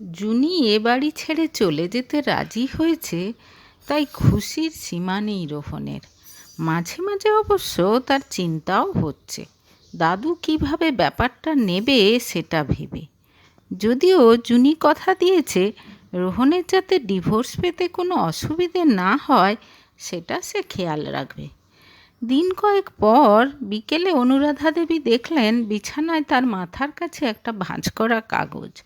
জুনি এ বাড়ি ছেড়ে চলে যেতে রাজি হয়েছে, তাই খুশির সীমা নেই রোহনের। মাঝে মাঝে অবশ্য তার চিন্তাও হচ্ছে, দাদু কীভাবে ব্যাপারটা নেবে সেটা ভেবে। যদিও জুনি কথা দিয়েছে, রোহনের যাতে ডিভোর্স পেতে কোনো অসুবিধে না হয়, সেটা সে খেয়াল রাখবে। দিন কয়েক পর বিকেলে অনুরাধা দেবী দেখলেন বিছানায় তার মাথার কাছে একটা ভাঁজ করা কাগজ।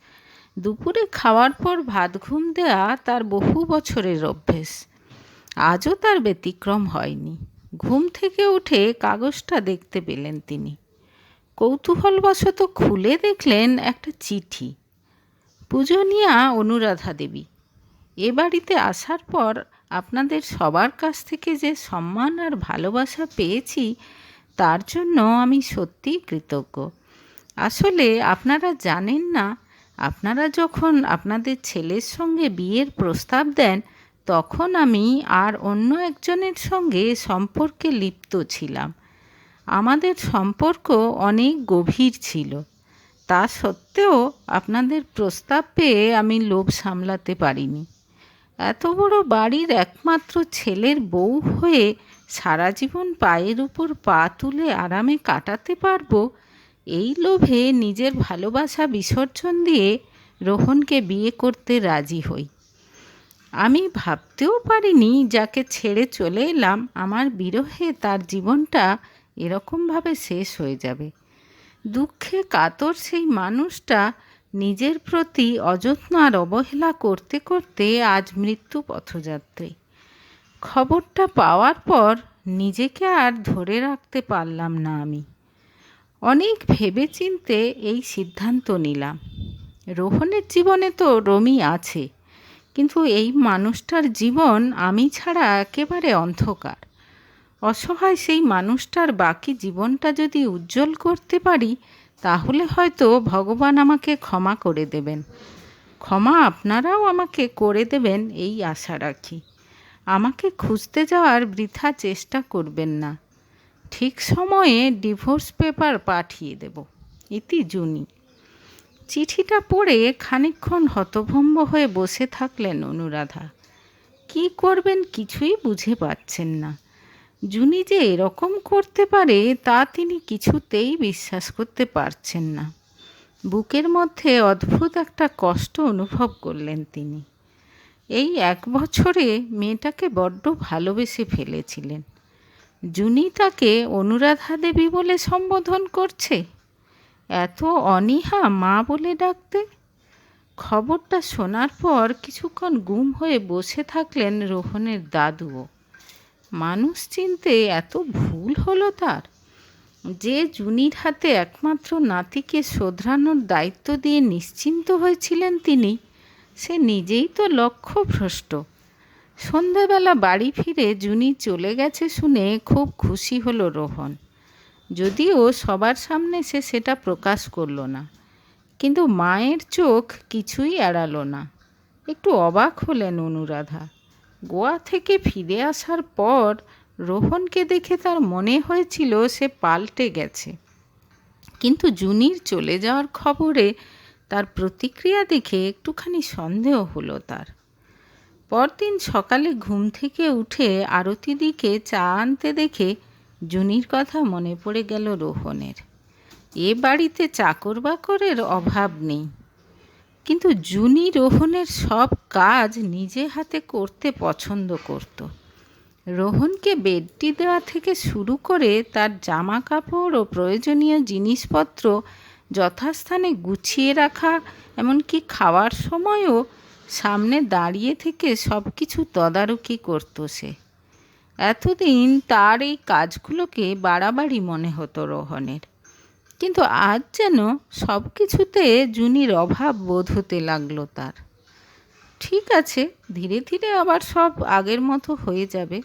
দুপুরে খাওয়ার পর ভাত ঘুম দেয়া তার বহু বছরের অভ্যেস। আজও তার ব্যতিক্রম হয়নি। ঘুম থেকে উঠে কাগজটা দেখতে পেলেন তিনি। কৌতূহলবশত খুলে দেখলেন একটা চিঠি। পূজনীয়া অনুরাধা দেবী। এ বাড়িতে আসার পর আপনাদের সবার কাছ থেকে যে সম্মান আর ভালোবাসা পেয়েছি, তার জন্য আমি সত্যিই কৃতজ্ঞ। আসলে আপনারা জানেন না আপনারা যখন আপনাদের ছেলের সঙ্গে বিয়ের প্রস্তাব দেন, তখন আমি আর অন্য একজনের সঙ্গে সম্পর্কে লিপ্ত ছিলাম। আমাদের সম্পর্ক অনেক গভীর ছিল। তা সত্ত্বেও আপনাদের প্রস্তাব পেয়ে আমি লোভ সামলাতে পারিনি। এত বড় বাড়ির একমাত্র ছেলের বউ হয়ে সারা জীবন পায়ের উপর পা তুলে আরামে কাটাতে পারব এই লোভে নিজের ভালোবাসা বিসর্জন দিয়ে রোহনকে বিয়ে করতে রাজি হই। আমি ভাবতেও পারিনি যাকে ছেড়ে চলে এলাম, আমার বিরহে তার জীবনটা এরকমভাবে শেষ হয়ে যাবে। দুঃখে কাতর সেই মানুষটা নিজের প্রতি অযত্ন আর অবহেলা করতে করতে আজ মৃত্যু পথযাত্রী। খবরটা পাওয়ার পর নিজেকে আর ধরে রাখতে পারলাম না আমি। অনেক ভেবেচিন্তে এই সিদ্ধান্ত নিলাম। রোহনের জীবনে তো রমি আছে, কিন্তু এই মানুষটার জীবন আমি ছাড়া একেবারে অন্ধকার। অসহায় সেই মানুষটার বাকি জীবনটা যদি উজ্জ্বল করতে পারি, তাহলে হয়তো ভগবান আমাকে ক্ষমা করে দেবেন। ক্ষমা আপনারাও আমাকে করে দেবেন, এই আশা রাখি। আমাকে খুঁজতে যাওয়ার বৃথা চেষ্টা করবেন না। ঠিক সময়ে ডিভোর্স পেপার পাঠিয়ে দেব। ইতি জুনি। চিঠিটা পড়ে খানিক্ষণ হতভম্ব হয়ে বসে থাকলেন অনুরাধা। কি করবেন কিছুই বুঝে পাচ্ছেন না। জুনি যে এরকম করতে পারে, তা তিনি কিছুতেই বিশ্বাস করতে পারছেন না। বুকের মধ্যে অদ্ভুত একটা কষ্ট অনুভব করলেন তিনি। এই এক বছরে মেয়েটাকে বড্ড ভালোবেসে ফেলেছিলেন। জুনি তাকে অনুরাধা দেবী বলে সম্বোধন করছে? এত অনীহা মা বলে ডাকতে? খবরটা শোনার পর কিছুক্ষণ গুম হয়ে বসে থাকলেন রোহনের দাদুও। মানুষ চিনতে এত ভুল হলো তার? যে জুনির হাতে একমাত্র নাতিকে শোধরানোর দায়িত্ব দিয়ে নিশ্চিন্ত হয়েছিলেন তিনি, সে নিজেই তো লক্ষ্যভ্রষ্ট। সন্ধ্যাবেলা বাড়ি ফিরে জুনি চলে গেছে শুনে খুব খুশি হলো রোহন। যদিও সবার সামনে সে সেটা প্রকাশ করল না, কিন্তু মায়ের চোখ কিছুই এড়ালো না। একটু অবাক হলেন অনুরাধা। গোয়া থেকে ফিরে আসার পর রোহনকে দেখে তার মনে হয়েছিল সে পাল্টে গেছে। কিন্তু জুনির চলে যাওয়ার খবরে তার প্রতিক্রিয়া দেখে একটুখানি সন্দেহ হলো তার। পরদিন সকালে ঘুম থেকে উঠে আরতি দিকে চা আনতে দেখে জুনির কথা মনে পড়ে গেল রোহনের। এ বাড়িতে চাকর বাকরের অভাব নেই। কিন্তু জুনি রোহনের সব কাজ নিজে হাতে করতে পছন্দ করত। রোহনকে বেডটি দেওয়া থেকে শুরু করে তার জামা কাপড় ও প্রয়োজনীয় জিনিসপত্র যথাস্থানে গুছিয়ে রাখা, এমনকি খাওয়ার সময়ও সামনে দাঁড়িয়ে থেকে সব কিছু তদারকি করত সে। এতদিন তার এই কাজগুলোকে বাড়াবাড়ি মনে হতো রোহনের। কিন্তু আজ যেন সব কিছুতে জুনির অভাব বোধ হতে লাগল তার। ঠিক আছে, ধীরে ধীরে আবার সব আগের মতো হয়ে যাবে,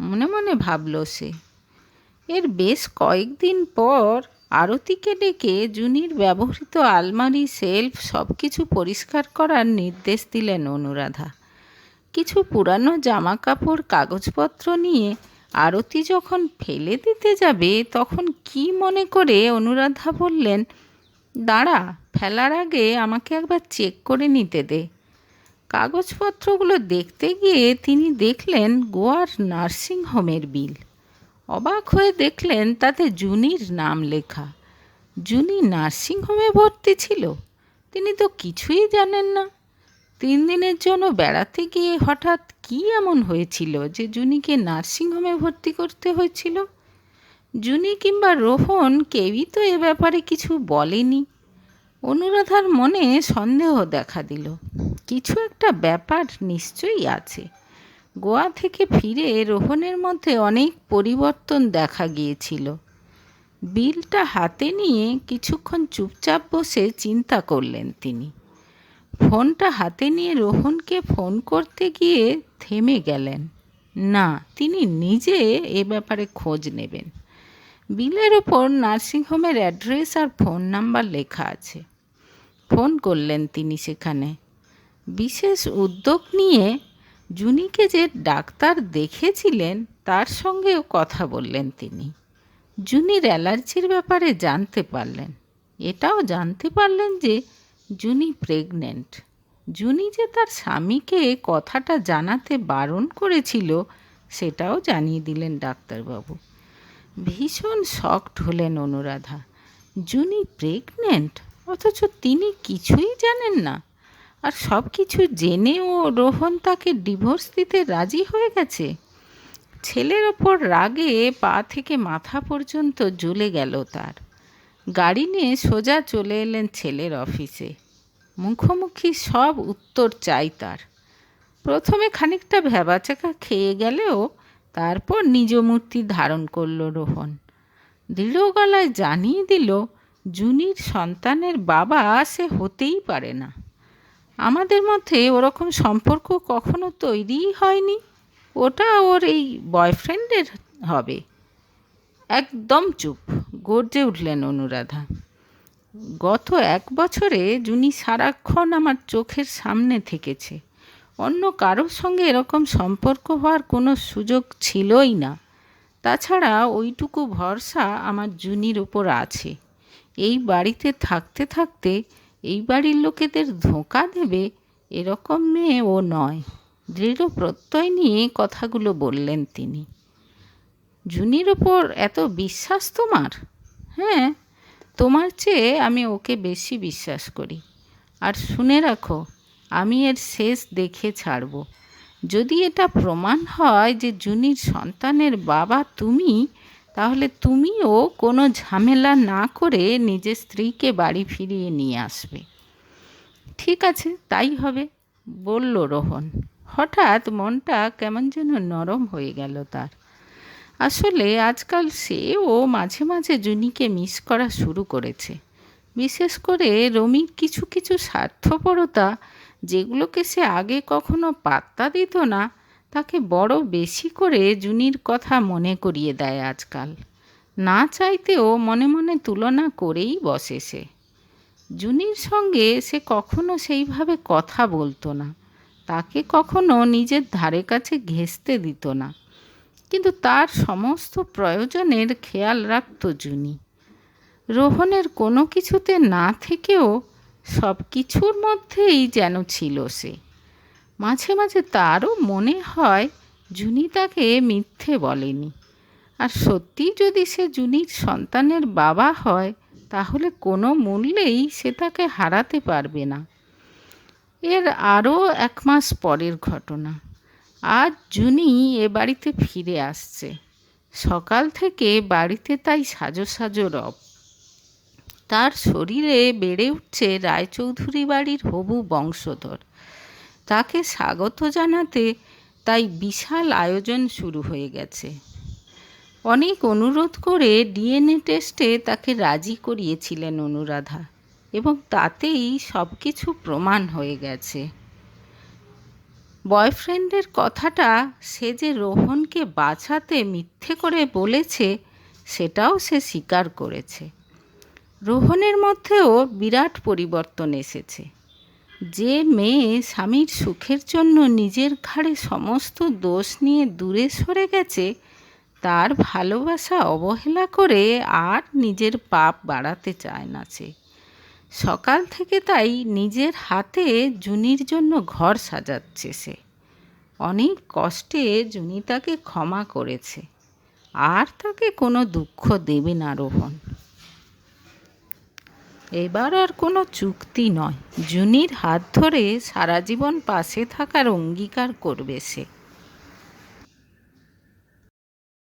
মনে মনে ভাবল সে। এর বেশ কয়েকদিন পর আরতিকে ডেকে জুনির ব্যবহৃত আলমারি, সেলফ সব কিছু পরিষ্কার করার নির্দেশ দিলেন অনুরাধা। কিছু পুরানো জামা কাপড় কাগজপত্র নিয়ে আরতি যখন ফেলে দিতে যাবে, তখন কি মনে করে অনুরাধা বললেন, দাঁড়া, ফেলার আগে আমাকে একবার চেক করে নিতে দে। কাগজপত্রগুলো দেখতে গিয়ে তিনি দেখলেন গোয়ার নার্সিং হোমের বিল। অবাক হয়ে দেখলেন তাতে জুনির নাম লেখা। জুনি নার্সিং হোমে ভর্তি ছিল। তিনি তো কিছুই জানেন না। তিন দিনের জন্য বেড়াতে গিয়ে হঠাৎ কী এমন হয়েছিল যে জুনিকে নার্সিংহোমে ভর্তি করতে হয়েছিল? জুনি কিংবা রোহন কেউই তো এ ব্যাপারে কিছু বলেনি। অনুরাধার মনে সন্দেহ দেখা দিল। কিছু একটা ব্যাপার নিশ্চয়ই আছে। গোয়া থেকে ফিরে রোহনের মধ্যে অনেক পরিবর্তন দেখা গিয়েছিল। বিলটা হাতে নিয়ে কিছুক্ষণ চুপচাপ বসে চিন্তা করলেন তিনি। ফোনটা হাতে নিয়ে রোহনকে ফোন করতে গিয়ে থেমে গেলেন। না, তিনি নিজে এ ব্যাপারে খোঁজ নেবেন। বিলের ওপর নার্সিংহোমের অ্যাড্রেস আর ফোন নাম্বার লেখা আছে। ফোন করলেন তিনি সেখানে। বিশেষ উদ্যোগ নিয়ে জুনিকে যে ডাক্তার দেখেছিলেন, তার সঙ্গেও কথা বললেন তিনি। জুনির অ্যালার্জির ব্যাপারে জানতে পারলেন। এটাও জানতে পারলেন যে জুনি প্রেগনেন্ট জুনি যে তার স্বামীকে কথাটা জানাতে বারণ করেছিল, সেটাও জানিয়ে দিলেন ডাক্তারবাবু। ভীষণ শকড হলেন অনুরাধা। জুনি প্রেগনেন্ট অথচ তিনি কিছুই জানেন না। আর সব কিছু জেনেও রোহন তাকে ডিভোর্স দিতে রাজি হয়ে গেছে। ছেলের ওপর রাগে পা থেকে মাথা পর্যন্ত জ্বলে গেল তার। গাড়ি নিয়ে সোজা চলে এলেন ছেলের অফিসে। মুখোমুখি সব উত্তর চাই তার। প্রথমে খানিকটা ভেবাচাকা খেয়ে গেলেও তারপর নিজ মূর্তি ধারণ করল রোহন। দৃঢ় গলায় জানিয়ে দিল, জুনির সন্তানের বাবা সে হতেই পারে না। আমাদের মধ্যে ওরকম সম্পর্ক কখনো তৈরিই হয়নি। ওটা ওর এই বয়ফ্রেন্ডের হবে। একদম চুপ, গর্জে উঠলেন অনুরাধা। গত এক বছরে জুনি সারাক্ষণ আমার চোখের সামনে থেকেছে। অন্য কারোর সঙ্গে এরকম সম্পর্ক হওয়ার কোনো সুযোগ ছিলই না। তাছাড়া ওইটুকু ভরসা আমার জুনির ওপর আছে। এই বাড়িতে থাকতে থাকতে এই বাড়ির লোকেদের ধোঁকা দেবে এরকম মেয়ে ও নয়। দৃঢ় প্রত্যয় নিয়ে কথাগুলো বললেন তিনি। জুনির ওপর এত বিশ্বাস তোমার? হ্যাঁ তোমার চেয়ে আমি ওকে বেশি বিশ্বাস করি। আর শুনে রাখো, আমি এর শেষ দেখে ছাড়ব। যদি এটা প্রমাণ হয় যে জুনির সন্তানের বাবা তুমি তাহলে তুমিও কোনো ঝামেলা না করে নিজের স্ত্রীকে বাড়ি ফিরিয়ে নিয়ে আসবে। ঠিক আছে, তাই হবে, বলল রোহন। হঠাৎ মনটা কেমন যেন নরম হয়ে গেল তার। আসলে আজকাল সেও মাঝে মাঝে জুনিকে মিস করা শুরু করেছে। বিশেষ করে রমির কিছু কিছু স্বার্থপরতা, যেগুলোকে সে আগে কখনো পাত্তা দিত না তাকে বড় বেশি করে জুনির কথা মনে করিয়ে দেয় আজকাল। না চাইতেও মনে মনে তুলনা করেই বসে সে। জুনির সঙ্গে সে কখনো সেইভাবে কথা বলতো না। তাকে কখনো নিজের ধারে কাছে ঘেঁষতে দিত না। কিন্তু তার সমস্ত প্রয়োজনের খেয়াল রাখত জুনি। রোহনের কোনো কিছুতে না থেকেও সব কিছুর মধ্যেই যেন ছিল সে। মাঝে মাঝে তারও মনে হয় জুনি তাকে মিথ্যে বলেনি। আর সত্যি যদি সে জুনির সন্তানের বাবা হয়, তাহলে কোনো মূল্যেই সে তাকে হারাতে পারবে না। এর আরও এক মাস পরের ঘটনা। আজ জুনি এ বাড়িতে ফিরে আসছে। সকাল থেকে বাড়িতে তাই সাজো সাজো রব। তার শরীরে বেড়ে উঠছে রায়চৌধুরী বাড়ির হবু বংশধর। তাকে স্বাগত জানাতে তাই বিশাল আয়োজন শুরু হয়ে গেছে। অনেক অনুরোধ করে ডিএনএ টেস্টে তাকে রাজি করিয়েছিলেন অনুরাধা এবং তাতেই সব কিছু প্রমাণ হয়ে গেছে। বয়ফ্রেন্ডের কথাটা সে যে রোহনকে বাঁচাতে মিথ্যে করে বলেছে, সেটাও সে স্বীকার করেছে। রোহনের মধ্যেও বিরাট পরিবর্তন এসেছে। যে মেয়ে স্বামীর সুখের জন্য নিজের ঘাড়ে সমস্ত দোষ নিয়ে দূরে সরে গেছে, তার ভালোবাসা অবহেলা করে আর নিজের পাপ বাড়াতে চায় না সে। সকাল থেকে তাই নিজের হাতে জুনির জন্য ঘর সাজাচ্ছে সে। অনেক কষ্টে জুনি তাকে ক্ষমা করেছে। আর তাকে কোনো দুঃখ দেবে না রোহন। এবার আর কোনো চুক্তি নয়। জুনির হাত ধরে সারা জীবন পাশে থাকার অঙ্গীকার করবে সে।